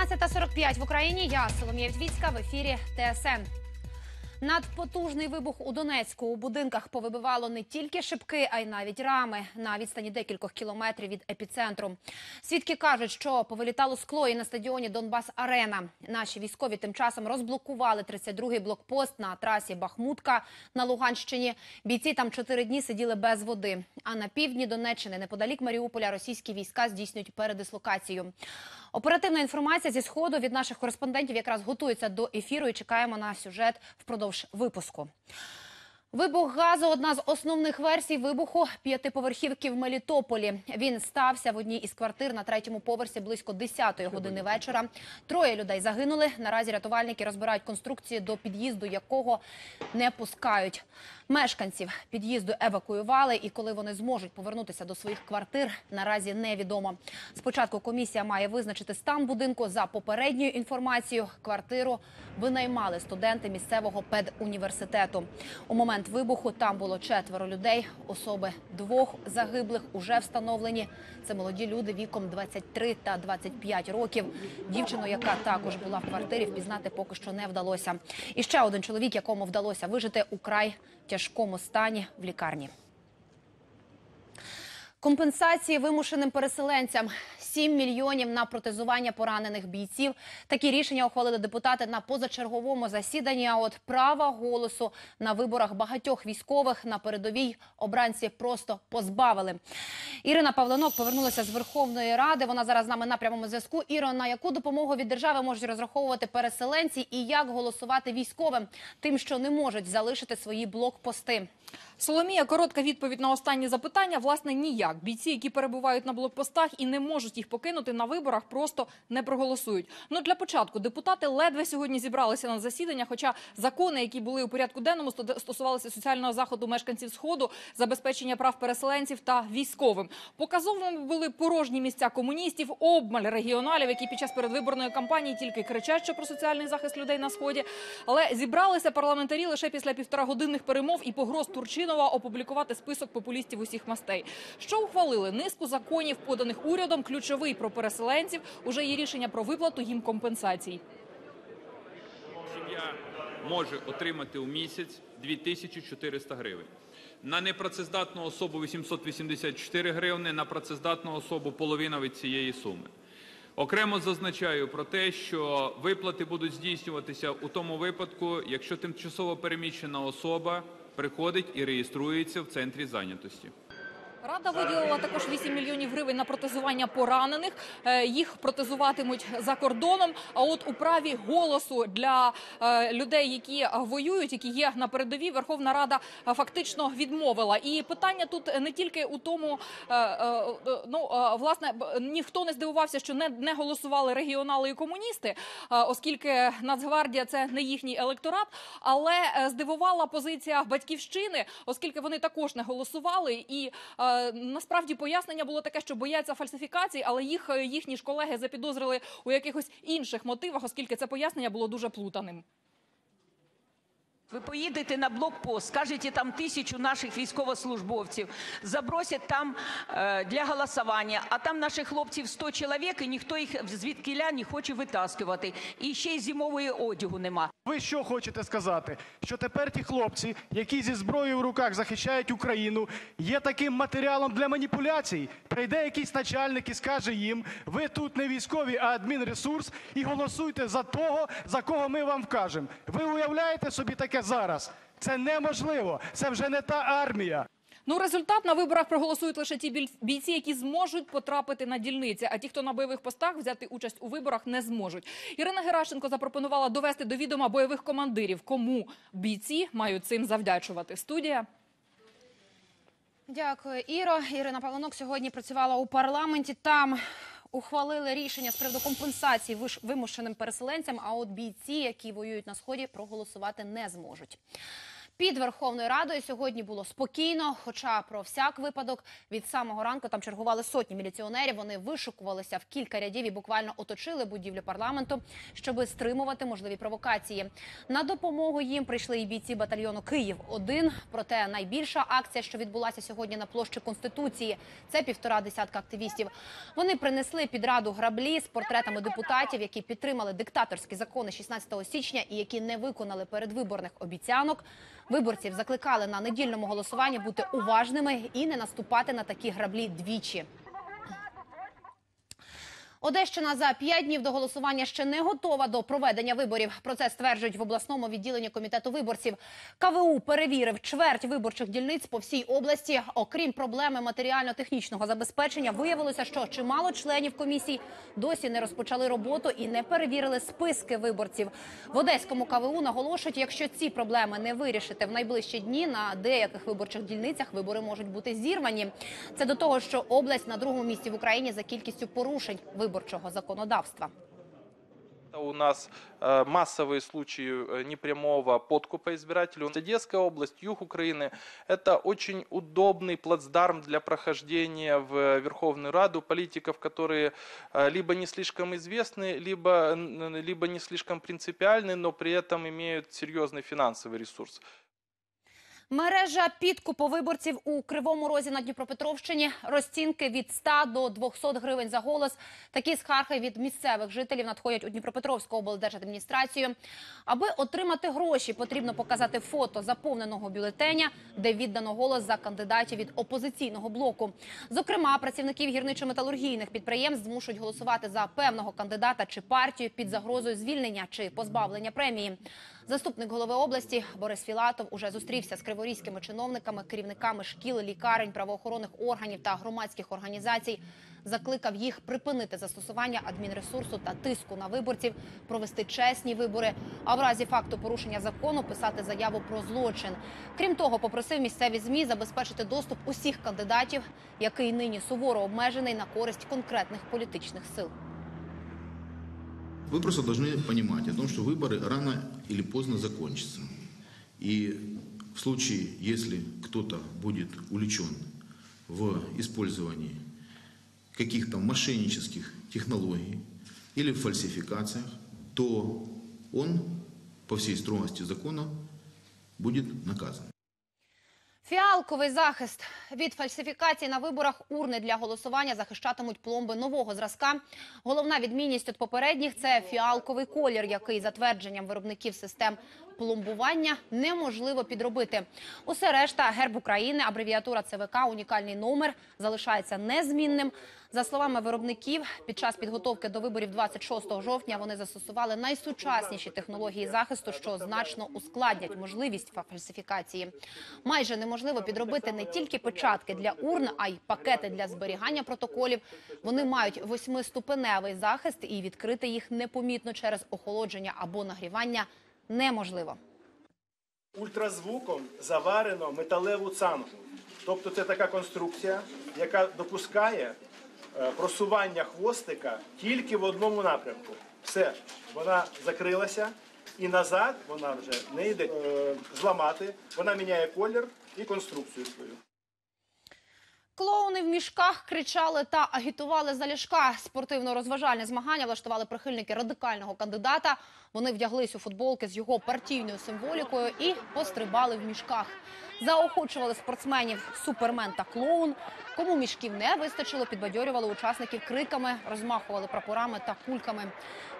19.45 в Україні. Я Соломія Вітвіцька в ефірі ТСН. Надпотужний вибух у Донецьку у будинках повибивало не тільки шибки, а й навіть рами на відстані декількох кілометрів від епіцентру. Свідки кажуть, що повилітало скло і на стадіоні Донбас Арена. Наші військові тим часом розблокували 32-й блокпост на трасі Бахмутка на Луганщині. Бійці там чотири дні сиділи без води. А на півдні Донеччини, неподалік Маріуполя, російські війська здійснюють передислокацію. Оперативна інформація зі сходу від наших кореспондентів якраз готується до ефіру і чекаємо на сюжет впродовж випуску. Вибух газу одна з основних версій вибуху п'ятиповерхівки в Мелітополі. Він стався в одній із квартир на третьому поверсі близько 10-ї години вечора. Троє людей загинули. Наразі рятувальники розбирають конструкції, до під'їзду якого не пускають. Мешканців під'їзду евакуювали, і коли вони зможуть повернутися до своїх квартир, наразі невідомо. Спочатку комісія має визначити стан будинку. За попередньою інформацією, квартиру винаймали студенти місцевого педуніверситету. У момент вибуху там було четверо людей. Особи двох загиблих уже встановлені. Це молоді люди віком 23 та 25 років. Дівчину, яка також була в квартирі, впізнати поки що не вдалося. І ще один чоловік, якому вдалося вижити у край тяжкому стані в лікарні. Компенсації вимушеним переселенцям 7 мільйонів на протезування поранених бійців. Такі рішення ухвалили депутати на позачерговому засіданні. А от права голосу на виборах багатьох військових на передовій обранці просто позбавили. Ірина Павленок повернулася з Верховної Ради. Вона зараз з нами на прямому зв'язку. Іро, на яку допомогу від держави можуть розраховувати переселенці і як голосувати військовим, тим, що не можуть залишити свої блокпости. Соломія, коротка відповідь на останнє запитання. Власне, ніяк. Бійці, які перебувають на блокпостах і не можуть їх покинути на виборах, просто не проголосують. Ну для початку депутати ледве сьогодні зібралися на засідання. Хоча закони, які були у порядку денному, стосувалися соціального заходу мешканців сходу, забезпечення прав переселенців та військовим. Показовими були порожні місця комуністів, обмаль регіоналів, які під час передвиборної кампанії тільки кричать, що про соціальний захист людей на сході. Але зібралися парламентарі лише після півторагодинних перемов і погроз Турчинова опублікувати список популістів усіх мастей. Що ухвалили низку законів, поданих урядом. Ключовий про переселенців уже є рішення про виплату їм компенсацій. Сім'я може отримати у місяць 2400 гривень. На непрацездатну особу 884 гривни, на працездатну особу половина від цієї суми. Окремо зазначаю про те, що виплати будуть здійснюватися у тому випадку, якщо тимчасово переміщена особа приходить і реєструється в центрі зайнятості. Рада виділила також 8 мільйонів гривень на протезування поранених. Е, Їх протезуватимуть за кордоном. А от у праві голосу для е, людей, які воюють, які є на передовій, Верховна Рада е, фактично відмовила. І питання тут не тільки у тому, ну власне ніхто не здивувався, що не, не голосували регіонали і комуністи, оскільки Нацгвардія це не їхній електорат. Але здивувала позиція батьківщини, оскільки вони також не голосували. І насправді пояснення було таке, що бояться фальсифікацій, але їх е, їхні ж колеги запідозрили у якихось інших мотивах, оскільки це пояснення було дуже плутаним. Ви поїдете на блокпост, скажете там тисячу наших військовослужбовців, забросять там е, для голосування, а там наших хлопців 100 чоловік, і ніхто їх звідкиля не хоче витаскувати. І ще й зимової одягу нема. Ви що хочете сказати? Що тепер ті хлопці, які зі зброєю в руках захищають Україну, є таким матеріалом для маніпуляцій? Прийде якийсь начальник і скаже їм: ви тут не військові, а адмінресурс, і голосуйте за того, за кого ми вам вкажемо. Ви уявляєте собі таке зараз? Це неможливо. Це вже не та армія. Ну, результат на виборах проголосують лише ті бійці, які зможуть потрапити на дільниці. А ті, хто на бойових постах взяти участь у виборах, не зможуть. Ірина Геращенко запропонувала довести до відома бойових командирів, кому бійці мають цим завдячувати. Студія. Дякую, Іро. Ірина Павленок сьогодні працювала у парламенті. Там ухвалили рішення з приводу компенсації вимушеним переселенцям. А от бійці, які воюють на сході, проголосувати не зможуть. Під Верховною Радою сьогодні було спокійно, хоча про всяк випадок від самого ранку там чергували сотні міліціонерів. Вони вишукувалися в кілька рядів і буквально оточили будівлю парламенту, щоб стримувати можливі провокації. На допомогу їм прийшли і бійці батальйону Київ 1 Проте найбільша акція, що відбулася сьогодні на площі Конституції, це півтора десятка активістів. Вони принесли під раду граблі з портретами депутатів, які підтримали диктаторські закони 16 січня і які не виконали передвиборних обіцянок. Виборців закликали на недільному голосуванні бути уважними і не наступати на такі граблі двічі. Одещина за п'ять днів до голосування ще не готова до проведення виборів. Про це стверджують в обласному відділенні комітету виборців. КВУ перевірив чверть виборчих дільниць по всій області. Окрім проблеми матеріально-технічного забезпечення, виявилося, що чимало членів комісій досі не розпочали роботу і не перевірили списки виборців. В Одеському КВУ наголошують, якщо ці проблеми не вирішити в найближчі дні, на деяких виборчих дільницях вибори можуть бути зірвані. Це до того, що область на другому місці в Україні за кількістю порушень виборчого законодавства. У нас э, массовые случаи э, непрямого подкупа избирателю. Одесская область, юг Украины – это очень удобный плацдарм для прохождения в Верховную Раду политиков, которые э, либо не слишком известны, либо, н- либо не слишком принципиальны, но при этом имеют серьезный финансовый ресурс. Мережа підкупу виборців у Кривому Розі на Дніпропетровщині. Розцінки від 100 до 200 гривень за голос. Такі скарги від місцевих жителів надходять у Дніпропетровську облдержадміністрацію. Аби отримати гроші, потрібно показати фото заповненого бюлетеня, де віддано голос за кандидатів від опозиційного блоку. Зокрема, працівників гірничо-металургійних підприємств змушують голосувати за певного кандидата чи партію під загрозою звільнення чи позбавлення премії. Заступник голови області Борис Філатов уже зустрівся з криворізькими чиновниками, керівниками шкіл, лікарень, правоохоронних органів та громадських організацій. Закликав їх припинити застосування адмінресурсу та тиску на виборців, провести чесні вибори, а в разі факту порушення закону писати заяву про злочин. Крім того, попросив місцеві змі забезпечити доступ усіх кандидатів, який нині суворо обмежений на користь конкретних політичних сил. Вы просто должны понимать о том, что выборы рано или поздно закончатся. И в случае, если кто-то будет увлечен в использовании каких-то мошеннических технологий или фальсификациях, то он по всей строгости закона будет наказан. Фіалковий захист від фальсифікацій на виборах урни для голосування захищатимуть пломби нового зразка. Головна відмінність від попередніх це фіалковий колір, який за твердженням виробників систем пломбування неможливо підробити. Усе решта герб України, абревіатура ЦВК, унікальний номер залишається незмінним. За словами виробників, під час підготовки до виборів 26 жовтня вони застосували найсучасніші технології захисту, що значно ускладнять можливість фальсифікації. Майже неможливо підробити не тільки печатки для урн, а й пакети для зберігання протоколів. Вони мають восьмиступеневий захист, і відкрити їх непомітно через охолодження або нагрівання неможливо. ультразвуком заварено металеву цангу. Тобто це така конструкція, яка допускає просування хвостика тільки в одному напрямку. Все, вона закрилася і назад вона вже не йде е, зламати. Вона міняє колір і конструкцію свою. Клоуни в мішках кричали та агітували за Ляшка. Спортивно-розважальне змагання влаштували прихильники радикального кандидата. Вони вдяглись у футболки з його партійною символікою і пострибали в мішках. Заохочували спортсменів супермен та клоун. Кому мішків не вистачило, підбадьорювали учасників криками, розмахували прапорами та кульками.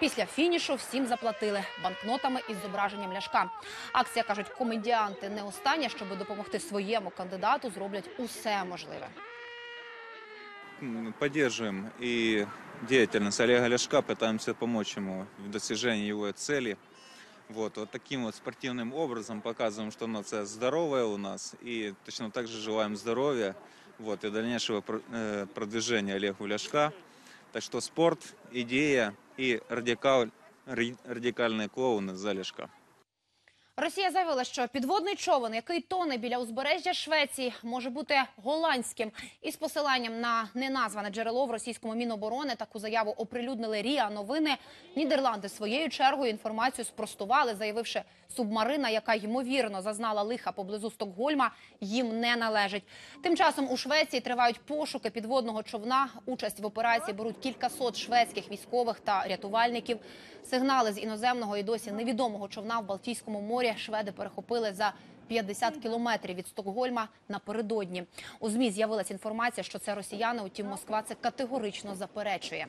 Після фінішу всім заплатили банкнотами із зображенням Ляшка. Акція кажуть, комедіанти не остання, щоб допомогти своєму кандидату, зроблять усе можливе. Поддерживаем и деятельность Олега Ляшка, пытаемся помочь ему в достижении его цели. Вот, вот таким вот спортивным образом показываем, что нация здоровая у нас, и точно так же желаем здоровья вот, и дальнейшего про- э, продвижения Олегу Ляшка. Так что спорт, идея и радикал, ри- радикальные клоуны за Ляшка. Росія заявила, що підводний човен, який тоне біля узбережжя Швеції, може бути голландським. Із посиланням на неназване джерело в російському міноборони таку заяву оприлюднили Ріа Новини. Нідерланди своєю чергою інформацію спростували, заявивши, субмарина, яка ймовірно зазнала лиха поблизу Стокгольма, їм не належить. Тим часом у Швеції тривають пошуки підводного човна. Участь в операції беруть кількасот шведських військових та рятувальників. Сигнали з іноземного і досі невідомого човна в Балтійському морі шведи перехопили за 50 кілометрів від Стокгольма напередодні. У змі з'явилася інформація, що це росіяни. Утім, Москва це категорично заперечує.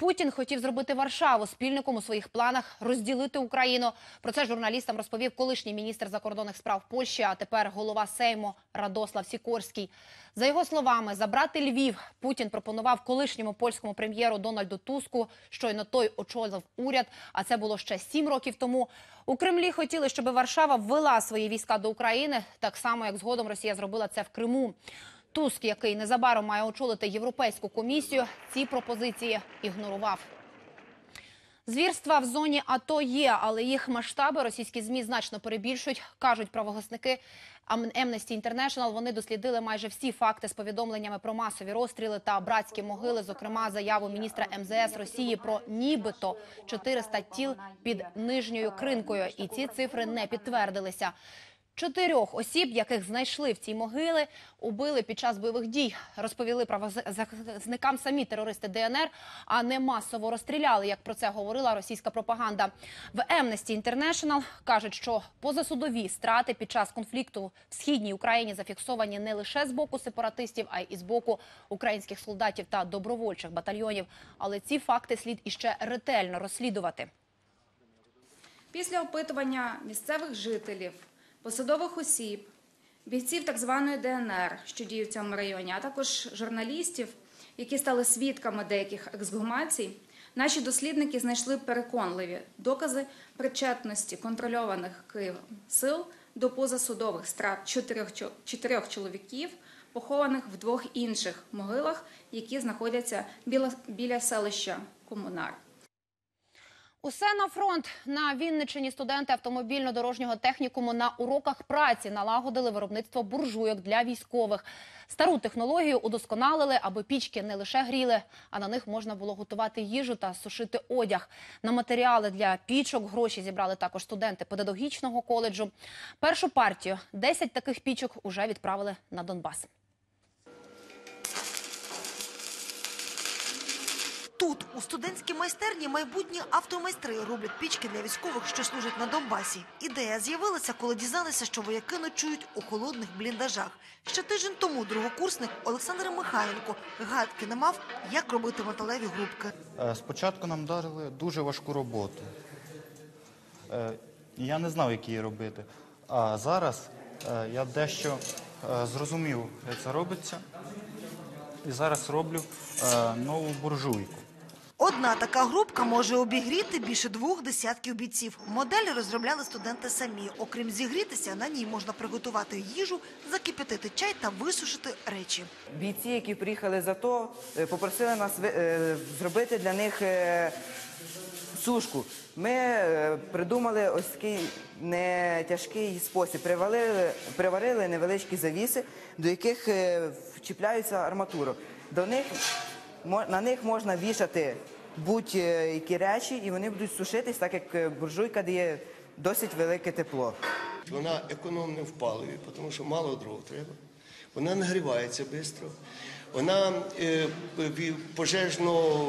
Путін хотів зробити Варшаву спільником у своїх планах розділити Україну. Про це журналістам розповів колишній міністр закордонних справ Польщі, а тепер голова Сейму Радослав Сікорський. За його словами, забрати Львів Путін пропонував колишньому польському прем'єру Дональду Туску. Щойно той очолив уряд. А це було ще сім років тому. У Кремлі хотіли, щоб Варшава ввела свої війська до України, так само як згодом Росія зробила це в Криму. Туск, який незабаром має очолити європейську комісію, ці пропозиції ігнорував. Звірства в зоні АТО є, але їх масштаби російські змі значно перебільшують, кажуть правогосники Ам- Amnesty International. Вони дослідили майже всі факти з повідомленнями про масові розстріли та братські могили, зокрема заяву міністра МЗС Росії про нібито 400 тіл під нижньою кринкою. І ці цифри не підтвердилися. Чотирьох осіб, яких знайшли в цій могили, убили під час бойових дій. Розповіли правозахисникам самі терористи ДНР, а не масово розстріляли, як про це говорила російська пропаганда. В Amnesty International кажуть, що позасудові страти під час конфлікту в східній Україні зафіксовані не лише з боку сепаратистів, а й з боку українських солдатів та добровольчих батальйонів. Але ці факти слід іще ретельно розслідувати. Після опитування місцевих жителів, посадових осіб, бійців так званої ДНР, що діють в цьому районі, а також журналістів, які стали свідками деяких ексгумацій, наші дослідники знайшли переконливі докази причетності контрольованих Києвом сил до позасудових страт чотирьох, чоловіків, похованих в двох інших могилах, які знаходяться біля, біля селища Комунар. Усе на фронт на Вінниччині студенти автомобільно-дорожнього технікуму на уроках праці налагодили виробництво буржуйок для військових. Стару технологію удосконалили, аби пічки не лише гріли, а на них можна було готувати їжу та сушити одяг. На матеріали для пічок гроші зібрали також студенти педагогічного коледжу. Першу партію 10 таких пічок уже відправили на Донбас. Тут, у студентській майстерні, майбутні автомайстри роблять пічки для військових, що служать на Донбасі. Ідея з'явилася, коли дізналися, що вояки ночують у холодних бліндажах. Ще тиждень тому другокурсник Олександр Михайленко гадки не мав, як робити металеві грубки. Е, Спочатку нам дали дуже важку роботу. Е, Я не знав, як її робити. А зараз е, я дещо зрозумів, як це робиться. І зараз роблю нову буржуйку. Одна така грубка може обігріти більше двох десятків бійців. Модель розробляли студенти самі. Окрім зігрітися, на ній можна приготувати їжу, закипятити чай та висушити речі. Бійці, які приїхали за то, е, попросили нас е, зробити для них е, сушку. Ми придумали ось такий не тяжкий спосіб. Приварили, приварили невеличкі завіси, до яких вчіпляються арматуру. До них, на них можна вішати будь-які речі, і вони будуть сушитись, так як е, буржуйка дає досить велике тепло. Вона економна в паливі, тому що мало дров треба. Вона нагрівається швидко. Вона е, пожежно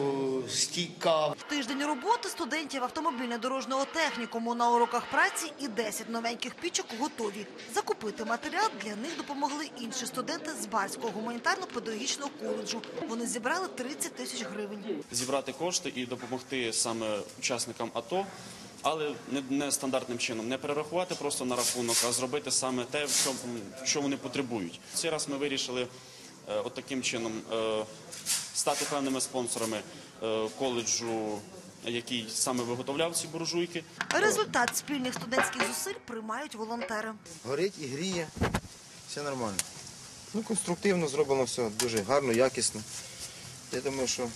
стійка. В тиждень роботи студентів автомобільно-дорожнього технікуму на уроках праці і 10 новеньких пічок готові. Закупити матеріал для них допомогли інші студенти з Барського гуманітарно-педагогічного коледжу. Вони зібрали 30 тисяч гривень. зібрати кошти і допомогти саме учасникам АТО, але не, стандартним чином, не перерахувати просто на рахунок, а зробити саме те, що, що вони потребують. Цей раз ми вирішили е, от таким чином е, стати певними спонсорами е, коледжу, який саме виготовляв ці буржуйки. Результат спільних студентських зусиль приймають волонтери. Горить і гріє, все нормально. Ну, конструктивно зроблено все, дуже гарно, якісно. Я думаю, що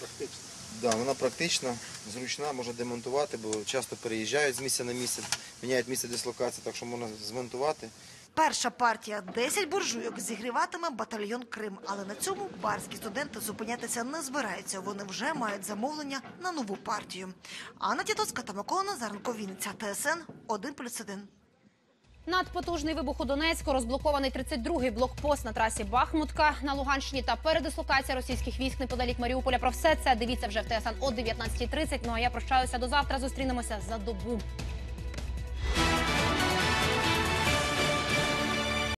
практично. Да, вона практична, зручна, можна демонтувати, бо часто переїжджають з місця на місце, міняють місце дислокації, так що можна змонтувати. Перша партія 10 буржуйок зігріватиме батальйон Крим. Але на цьому барські студенти зупинятися не збираються. Вони вже мають замовлення на нову партію. Анна Тітовська та Микола Назаренко, Вінниця, ТСН 1+,1. Надпотужний вибух у Донецьку, розблокований 32-й блокпост на трасі Бахмутка на Луганщині та передислокація російських військ неподалік Маріуполя. Про все це дивіться вже в ТСН о 19.30. Ну а я прощаюся до завтра. Зустрінемося за добу.